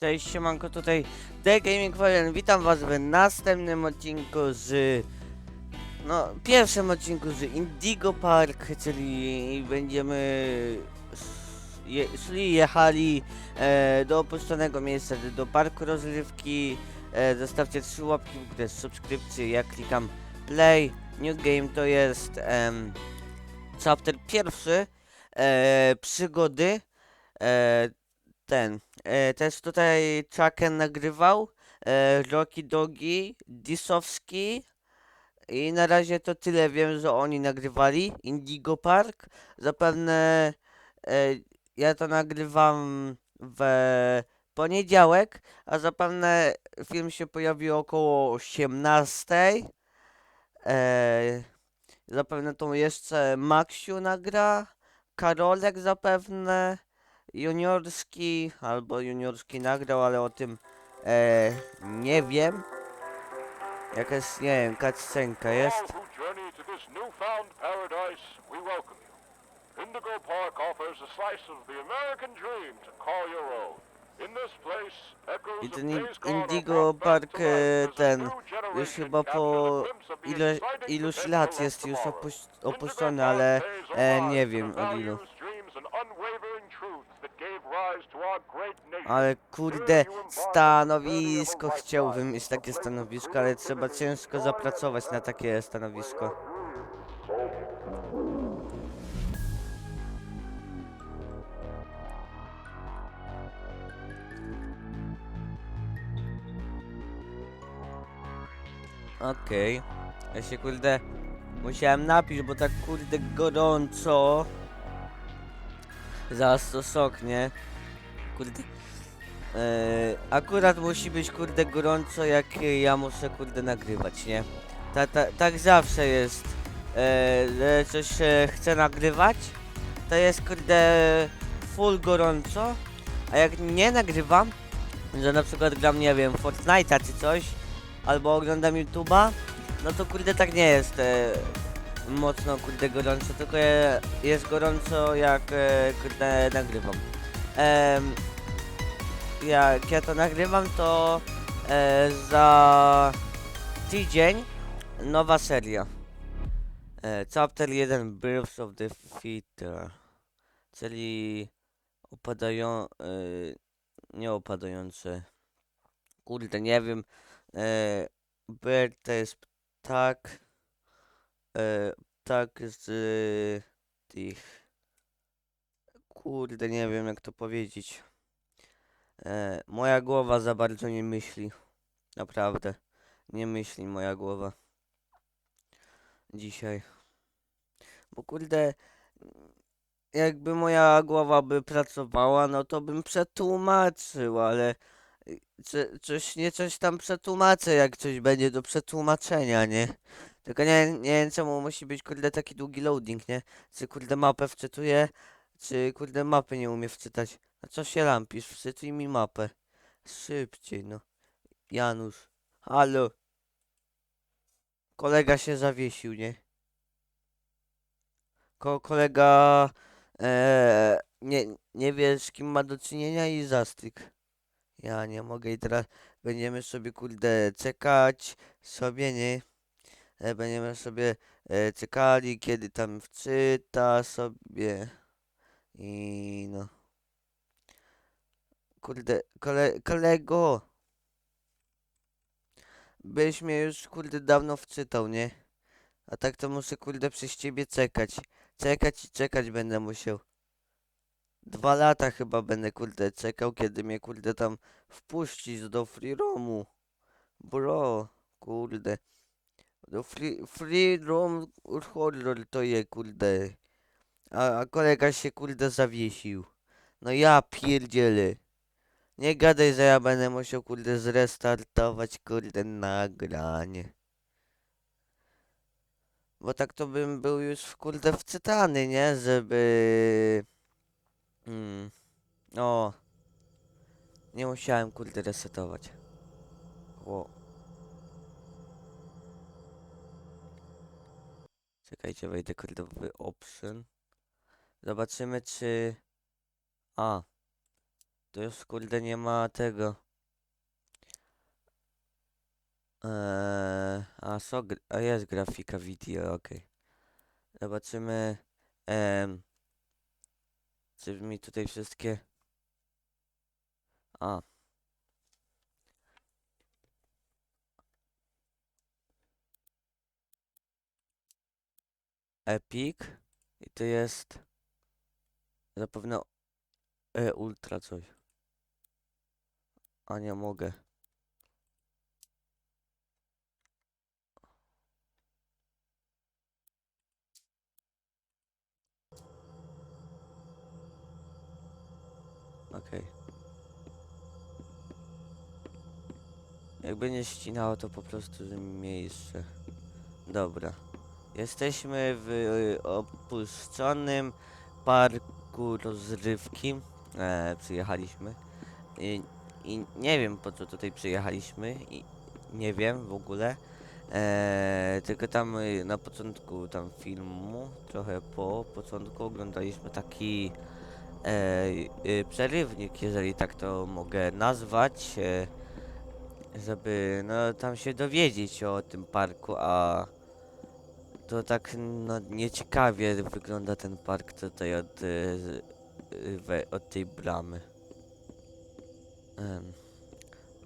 Cześć, siemanko, tutaj The Gaming Warrior. Witam was w następnym odcinku z... No, pierwszym odcinku z Indigo Park, czyli będziemy je, jechali e, do opuszczonego miejsca, do parku rozrywki. E, zostawcie trzy łapki w górę, subskrypcję, ja klikam play. New game to jest em, chapter pierwszy, e, przygody. E, ten, e, też tutaj Chucken nagrywał, e, Rocky Dogi, Disowski i na razie to tyle. Wiem, że oni nagrywali, Indigo Park, zapewne e, ja to nagrywam w poniedziałek, a zapewne film się pojawi około 18. E, zapewne to jeszcze Maxiu nagra, Karolek zapewne juniorski albo juniorski nagrał, ale o tym e, nie wiem. Jakaś, nie wiem, cutscenka jest. Indigo Park offers a slice of the American dream to call your own. I ten Indigo Park, e, ten, Już chyba po ile, iluś lat jest już opuś, opuszczony, ale e, nie wiem od ilu. values, dreams, and unwavering truths that gave rise to our great nation. Ale kurde, stanowisko chciałbym mieć takie stanowisko, ale trzeba ciężko zapracować na takie stanowisko. Okej. Ja się kurde musiałem napić, bo tak kurde gorąco. Zaraz to soknie. Kurde. Eee, akurat musi być kurde gorąco, jak ja muszę kurde nagrywać, nie? Ta, ta, tak zawsze jest. Że coś e, chcę nagrywać, to jest kurde full gorąco, a jak nie nagrywam, że na przykład gram, nie wiem, Fortnite'a czy coś, albo oglądam YouTube'a, no to kurde tak nie jest e, mocno kurde gorąco, tylko je, jest gorąco jak e, kurde nagrywam. Em, jak ja to nagrywam, to e, za tydzień nowa seria. E, chapter 1 Birth of the Fitter. Czyli opadają... E, nie opadające. Kurde, nie wiem. E, bird to jest ptak. E, ptak z e, tych... Kurde, nie wiem jak to powiedzieć. E, moja głowa za bardzo nie myśli. Naprawdę. Nie myśli moja głowa. Dzisiaj. Bo kurde, jakby moja głowa by pracowała, no to bym przetłumaczył, ale y, co- coś nie coś tam przetłumaczę, jak coś będzie do przetłumaczenia, nie? Tylko nie, nie wiem czemu musi być kurde taki długi loading, nie? Czy kurde mapę wczytuję, czy kurde mapy nie umie wczytać. A co się lampisz? Wczytuj mi mapę. Szybciej, no. Janusz. Halo. Kolega się zawiesił, nie? Ko kolega e, nie, nie z kim ma do czynienia i zastyk. Ja nie mogę i teraz będziemy sobie kurde czekać sobie, nie? E, będziemy sobie e, czekali, kiedy tam wczyta sobie. I no. Kurde, kole, kolego. Byś mnie już kurde dawno wczytał, nie? A tak to muszę kurde przez ciebie czekać. Czekać i czekać będę musiał. Dwa lata chyba będę kurde czekał, kiedy mnie kurde tam wpuścisz do free roamu. Bro, kurde. Do free, free roam horror to je kurde. A, a kolega się kurde zawiesił. No ja pierdzielę. Nie gadaj, że ja będę musiał kurde zrestartować kurde nagranie. Bo tak to bym był już w kurde wczytany, nie? Żeby... Mm. O. Nie musiałem kurde resetować. O. Czekajcie, wejdę kurde w option. Zobaczymy czy... A. To już kurde nie ma tego. Eee, a, gr- a jest grafika video, okej. Zobaczymy. em, czy mi tutaj wszystkie. A. Epic. I to jest. Zapewne. E, ultra coś. A nie mogę. Okej. Jakby nie ścinało, to po prostu miejsce. Dobra. Jesteśmy w y, opuszczonym parku rozrywki. E, przyjechaliśmy. I, I nie wiem po co tutaj przyjechaliśmy. I nie wiem w ogóle. E, tylko tam y, na początku tam filmu, trochę po początku oglądaliśmy taki e, y, przerywnik, jeżeli tak to mogę nazwać, e, żeby no tam się dowiedzieć o tym parku, a to tak no nieciekawie wygląda ten park tutaj od, e, we, od tej bramy. Em,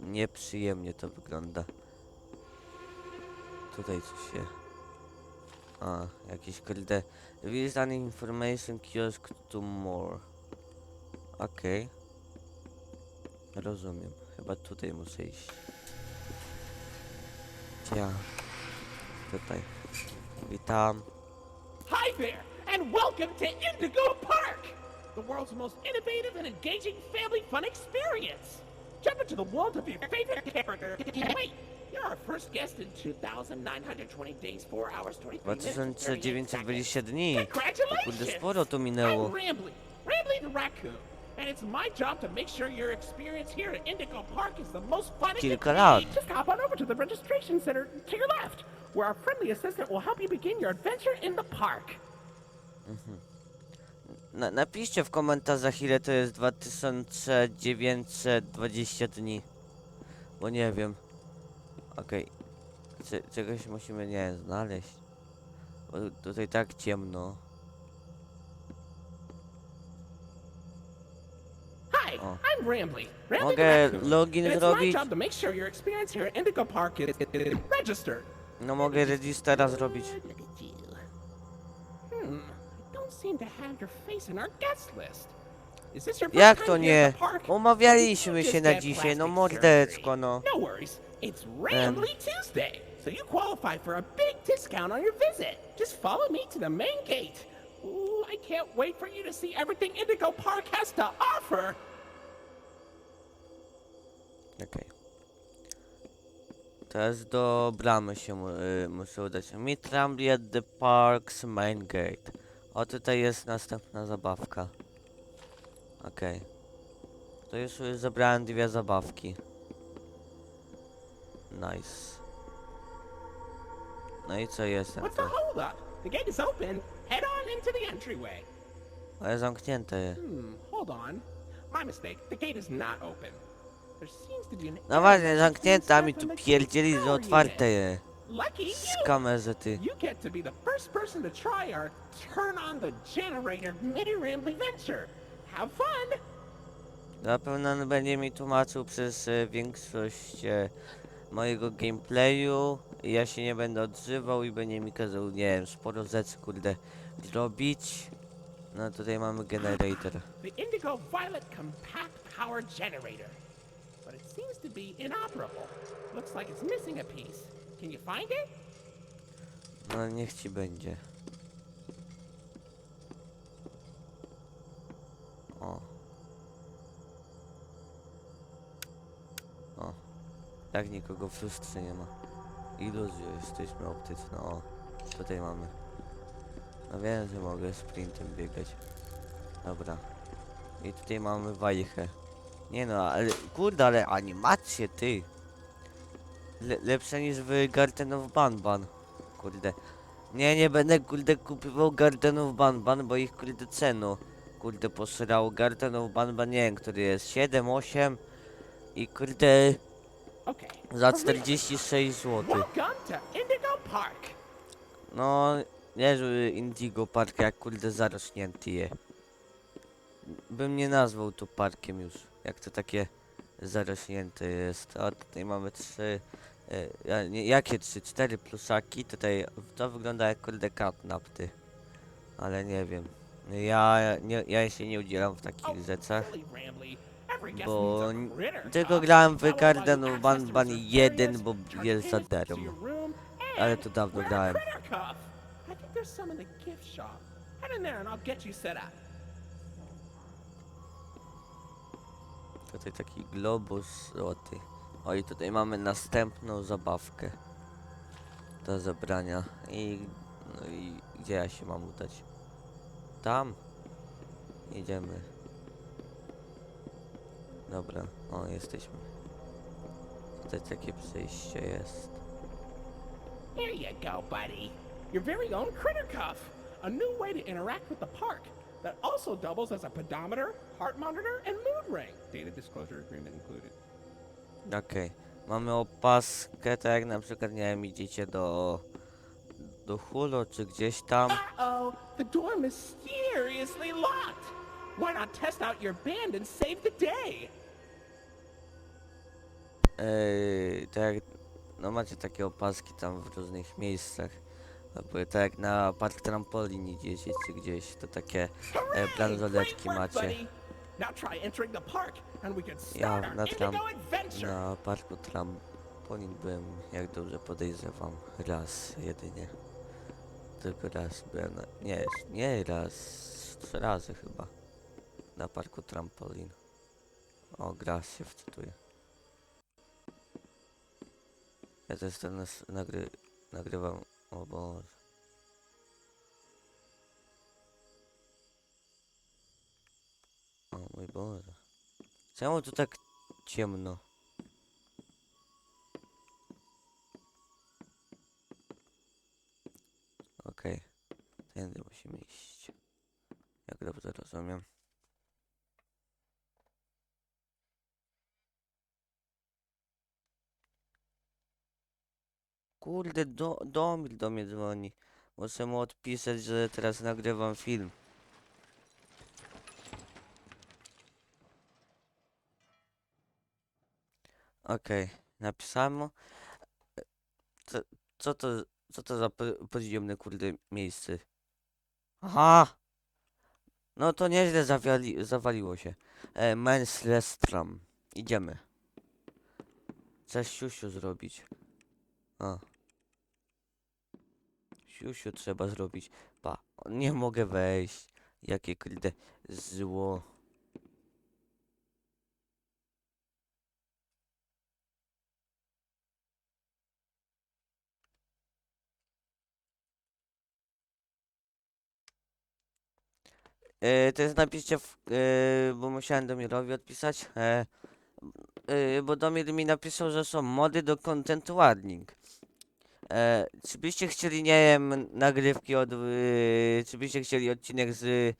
nieprzyjemnie to wygląda. Tutaj coś się... A, jakiś kurde... Visit an information kiosk to more. Okej. Rozumiem. Chyba tutaj muszę iść. Ja. Tutaj. Witam. Hi there, and welcome to Indigo Park, the world's most innovative and engaging family fun experience. Jump into the world of your favorite character. Wait, you're our first guest in 2,920 days, 4 hours, 23 minutes. and uh, 38 seconds. 2920 dni. Congratulations! kurde sporo to minęło. I'm Rambly, Rambly the raccoon, and it's my job to make sure your experience here at Indigo Park is the most fun Kilka can lat. Just hop on over to the registration center to your left, where our friendly assistant will help you begin your adventure in the park. Mm-hmm. Na, napiszcie w komentarzach ile to jest 2920 dni. Bo nie wiem. Okej. Cze- Czegoś musimy, nie wiem, znaleźć. Bo tutaj tak ciemno. Hi, Oh. I'm Rambly. Rambly Mogę raccoon, login and it's zrobić? my job to make sure your experience here at Indigo Park is, is registered. No mogę registera zrobić. Look at you. Seem to have your face in our guest list. Is this your first Jak to nie? Umawialiśmy się na dzisiaj, no mordeczko, no. No worries, it's Rambly Tuesday, so you qualify for a big discount on your visit. Just follow me to the main gate. Ooh, I can't wait for you to see everything Indigo Park has to offer. Okej. Teraz do bramy się mu, y, muszę udać. Meet Rambly at the park's main gate. O, tutaj jest następna zabawka. Okej. To już zabrałem dwie zabawki. Nice. No i co jest What's the to? hold up? The gate is open. Head on into the entryway. Ale zamknięte. Hmm, hold on. My mistake. The gate is not open. There seems to be an No właśnie, zamknięte, a mi tu pierdzieli, że otwarte je. Lucky you! You get to be the first person to try our turn on the generator mini rambly venture. Have fun! Na pewno będzie mi tłumaczył przez większość mojego gameplayu. i Ja się nie będę odzywał i będzie mi kazał, nie wiem, sporo rzeczy, kurde, zrobić. No tutaj mamy generator. The Indigo Violet Compact Power Generator. But it seems to be inoperable. Looks like it's missing a piece. Can you find it? No niech ci będzie. O. O. Tak nikogo w lustrze nie ma. Iluzja, jesteśmy optyczne. O. Tutaj mamy. No wiem, że mogę sprintem biegać. Dobra. I tutaj mamy wajchę. Nie no, ale kurde, ale animacje ty. Le lepsze niż w Garden of Banban. Kurde. Nie, nie będę kurde kupywał Gardenów Banban, bo ich kurde cenu kurde posrał Gardenów Banban, nie wiem, który jest 7, 8 i kurde za for real. 46 zł. No, niezły Indigo Park, jak kurde zarośnięty je. Bym nie nazwał to parkiem już, jak to takie zarośnięte jest. A tutaj mamy trzy, e, jakie trzy, cztery plusaki, tutaj to wygląda jak kurde katnapty. Ale nie wiem, ja, nie, ja się nie udzielam w takich rzeczach. Every guest Bo tylko grałem w Garden of Ban Ban reserved 1, areas, bo jest za darmo. Ale to dawno grałem. Tutaj taki globus złoty. O i tutaj mamy następną zabawkę. Do zabrania. I, no i gdzie ja się mam udać? Tam. Idziemy. Dobra, o jesteśmy. Tutaj takie przejście jest. Here you go, buddy. Your very own critter cuff. A new way to interact with the park that also doubles as a pedometer, heart monitor, and mood ring. Data disclosure agreement included. Okej. Mamy opaskę, tak jak na przykład, nie wiem, idziecie do... Do Hulu, czy gdzieś tam. Uh-oh, the door mysteriously locked. Why not test out your band and save the day? Ej, tak jak, no macie takie opaski tam w różnych miejscach. Albo tak jak na park trampolin idziecie czy gdzieś, to takie e, Hooray! bransoletki Great work, macie. buddy. Now try entering the park and we can Ja start our na, tram, Indigo adventure. na parku trampolin byłem, jak dobrze podejrzewam, raz jedynie. Tylko raz byłem, na, nie, nie raz, trzy razy chyba. Na parku trampolin. O, gras się wczytuje. Ja też teraz nagry, nagrywam, o Boże. Czemu tu tak ciemno? Okej. Tędy musimy iść. Jak dobrze rozumiem. Kurde, do, Domil do mnie dzwoni. Muszę mu odpisać, że teraz nagrywam film. Okej, napisałem mu. Co, co to, co to za po- podziemne kurde miejsce? Aha! No to nieźle zawali, zawaliło się. E, Menslestram. Idziemy. Coś siusiu zrobić. O. Siusiu trzeba zrobić. Pa, nie mogę wejść. Jakie kurde zło. E, to jest napiszcie, w, e, bo musiałem Domirowi odpisać, e, e, bo Domir mi napisał, że są mody do content warning. E, czy byście chcieli, nie wiem, nagrywki od, e, czy byście chcieli odcinek z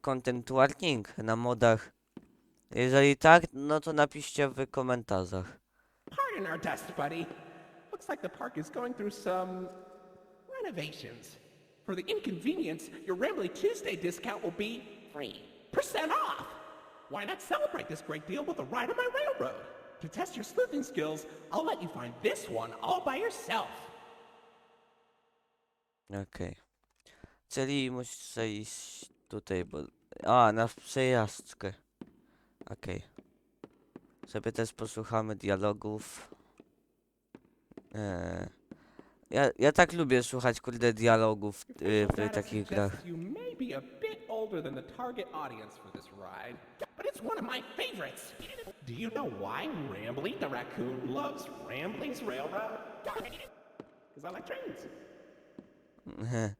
content warning na modach? Jeżeli tak, no to napiszcie w komentarzach. Pardon our dust, buddy. Looks like the park is going through some renovations. For the inconvenience, your Rambly Tuesday discount will be 3% off. Why not celebrate this great deal with a ride on my railroad? To test your sleuthing skills, I'll let you find this one all by yourself. Okej. Czyli muszę iść tutaj, bo... A, ah, na przejażdżkę. Okej. Sobie też posłuchamy dialogów. Eee. Eh, Ja, ja tak lubię słuchać, kurde, dialogów y, w takich grach. You may be a bit older than the target audience for this ride, but it's one of my favorites. Do you know why Rambly the raccoon loves Railroad? Because I like trains.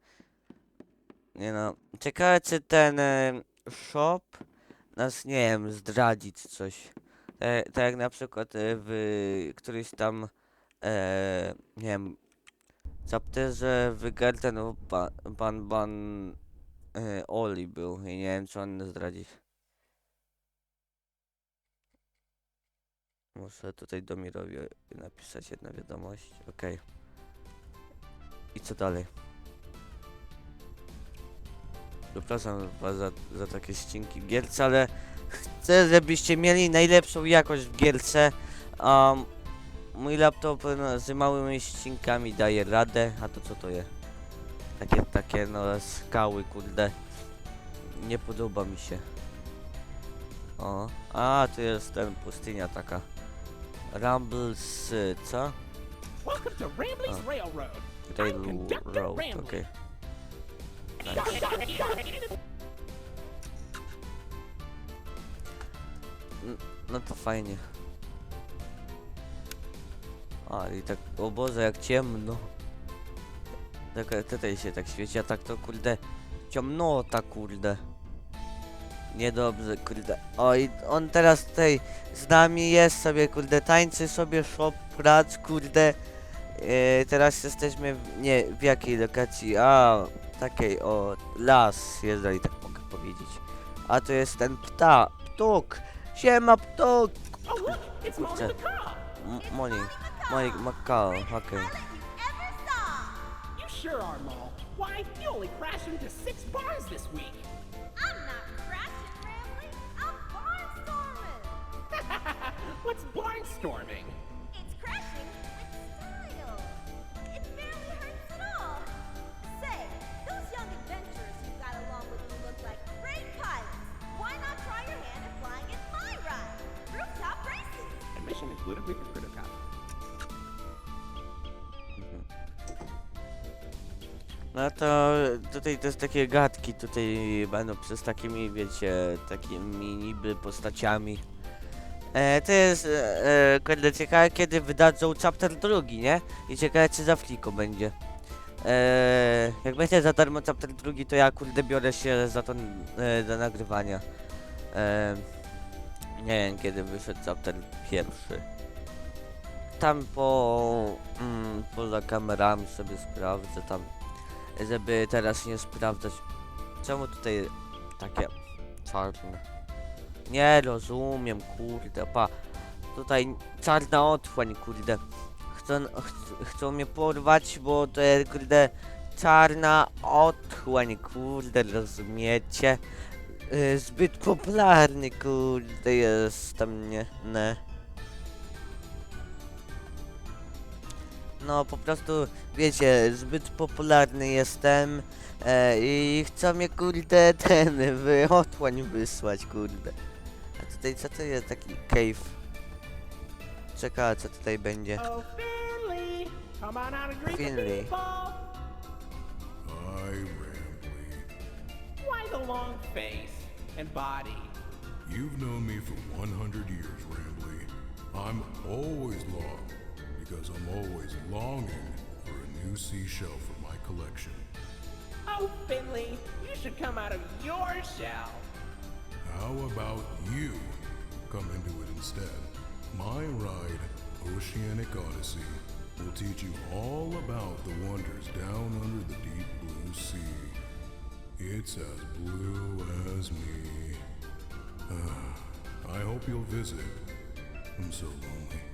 Nie no. Ciekawe, czy ten e, shop nas, nie wiem, zdradzi czy coś. Tak tak jak na przykład e, w którymś tam, e, nie wiem, chapterze w Garden of Ba- Ban Ban e, Oli był i nie wiem, czy on zdradzi. Muszę tutaj Domirowi napisać jedną wiadomość. Okej. I co dalej? Przepraszam was za, za takie ścinki w gierce, ale chcę, żebyście mieli najlepszą jakość w gierce. Um, mój laptop no, z małymi ścinkami daje radę, a to co to jest? Takie, takie no skały, kurde. Nie podoba mi się. O, a tu jest ten pustynia taka. Rumbles, y, co? Welcome to Rambley's Railroad. Rail I'm Conductor Road, Rambley. okej. No to fajnie. A i tak, o Boże, jak ciemno. Tak, tutaj się tak świeci, a tak to kurde, ciemnota kurde. Niedobrze, kurde. Oj, on teraz tutaj z nami jest sobie, kurde, tańczy sobie shop prac, kurde. E, teraz jesteśmy, w, nie, w jakiej lokacji? A, takiej, o, las, jeżeli tak mogę powiedzieć. A to jest ten pta, ptuk. Siema, ptuk. Oh, Kurczę. McCaw. M- Molly, Molly Macau, okej. You sure are, Mole. Why, you only crashed into six bars this week. I'm not crashing, Rambley. I'm barnstorming. What's barnstorming? It's crashing with style. It barely hurts at all. Say, those young adventurers you got along with you look like great pilots. Why not try your hand at flying in my ride? Rooftop races. Admission included with your No to tutaj to jest takie gadki, tutaj będą przez takimi, wiecie, takimi niby postaciami. E, to jest, e, e, kurde, ciekawe kiedy wydadzą chapter drugi, nie? I ciekawe czy za fliko będzie. E, jak będzie za darmo chapter drugi, to ja kurde biorę się za to, e, do nagrywania. E, nie wiem kiedy wyszedł chapter pierwszy. Tam po, mm, poza kamerami sobie sprawdzę tam żeby teraz nie sprawdzać. Czemu tutaj takie czarne? Nie rozumiem, kurde, pa. Tutaj czarna otchłań, kurde. Chcą, ch chcą mnie porwać, bo to jest, kurde, czarna otchłań, kurde, rozumiecie? Y, Zbyt popularny, kurde, jest tam, nie, No po prostu, wiecie, zbyt popularny jestem e, i chcą mnie kurde ten w otłań wysłać, kurde. A tutaj co to jest taki cave? Czeka, co tutaj będzie. Oh, Finley. Hi, Rambley. Why the long face and body? You've known me for 100 years, Rambley. I'm always long because I'm always longing for a new seashell for my collection. Oh, Finley, you should come out of your shell. How about you come into it instead? My ride, Oceanic Odyssey, will teach you all about the wonders down under the deep blue sea. It's as blue as me. Ah, I hope you'll visit. I'm so lonely.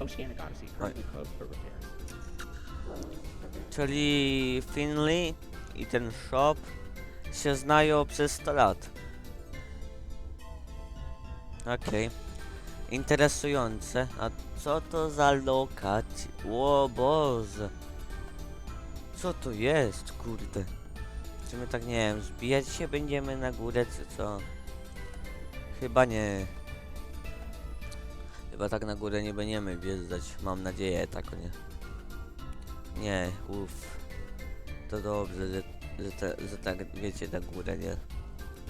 Oceanic Odyssey currently closed for repairs. Czyli Finley i ten shop się znają przez 100 lat. Okej. Interesujące. A co to za lokacja? O Boże. Co to jest, kurde? Czy my tak, nie wiem, zbijać się będziemy na górę, czy co? Chyba nie. Chyba tak na górę nie będziemy wjeżdżać. Mam nadzieję, tak nie. Nie, uff. To dobrze, że, że, te, że tak, wiecie, na górę, nie?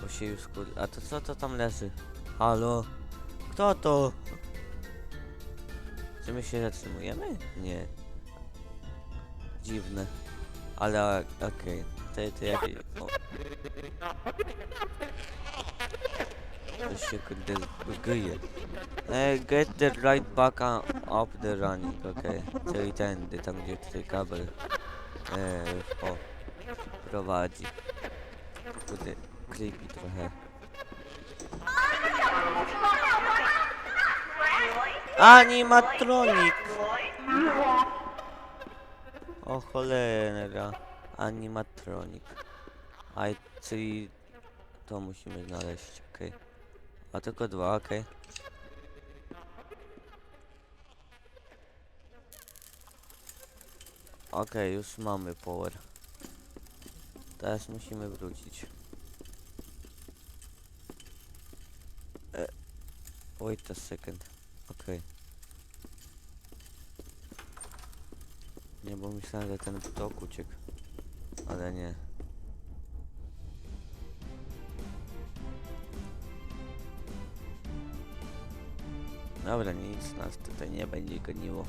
Bo się już kur... A to co to tam leży? Halo? Kto to? Czy my się zatrzymujemy? Nie. Dziwne. Ale okej. To, to jak... O. To się kurde zbuguje. E, get the right back up the running, okej. Czyli tędy, tam gdzie tutaj kabel e, o, prowadzi. kurde, creepy trochę. Animatronik! O cholera. Animatronik. A czyli to musimy znaleźć, okej. A tylko dwa, okej. Okej, już mamy power. Teraz musimy wrócić. E, wait a second. Okej. Nie, bo myślałem, że ten ptok uciekł. Ale nie. Dobra, nic nas tutaj nie będzie goniło.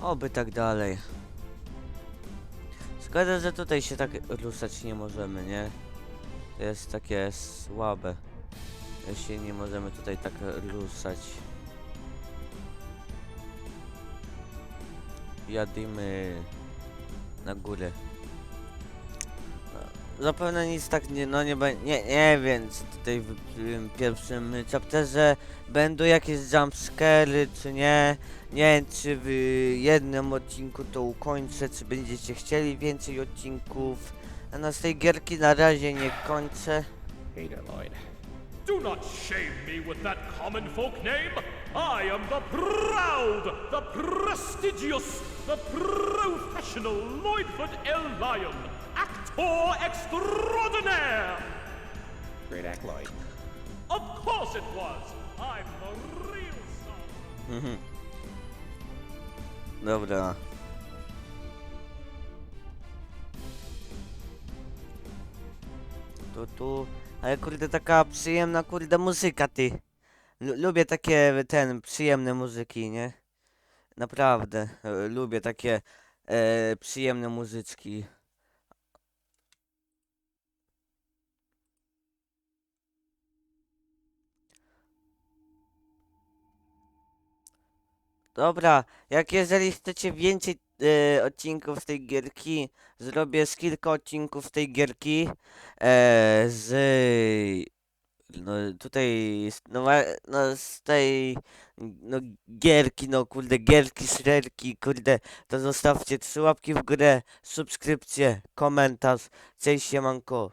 Oby tak dalej. Szkoda, że tutaj się tak ruszać nie możemy, nie? To jest takie słabe. Się nie możemy tutaj tak ruszać. Jadymy na górę. Zapewne nic tak nie, no nie będzie, nie, nie czy tutaj w, tym pierwszym chapterze będą jakieś jumpscary, czy nie. Nie wiem, czy w jednym odcinku to ukończę, czy będziecie chcieli więcej odcinków. A no z tej gierki na razie nie kończę. Hater Lloyd. Do not shame me with that common folk name. I am the proud, the prestigious, the professional Lloydford L. Lion, actor extraordinaire. Great Lloyd. Of course it was. I'm the real star. Dobra. Tu, tu. Ale kurde, taka przyjemna kurde muzyka, ty. Lu- lubię takie, ten, przyjemne muzyki, nie? Naprawdę. e, Lubię takie e, przyjemne muzyczki. Dobra, jak jeżeli chcecie więcej e, odcinków z tej gierki, zrobię z kilka odcinków z tej gierki e, z no tutaj no, no z tej no gierki, no kurde gierki, śrerki, kurde to zostawcie trzy łapki w górę, subskrypcję, komentarz, cześć siemanko.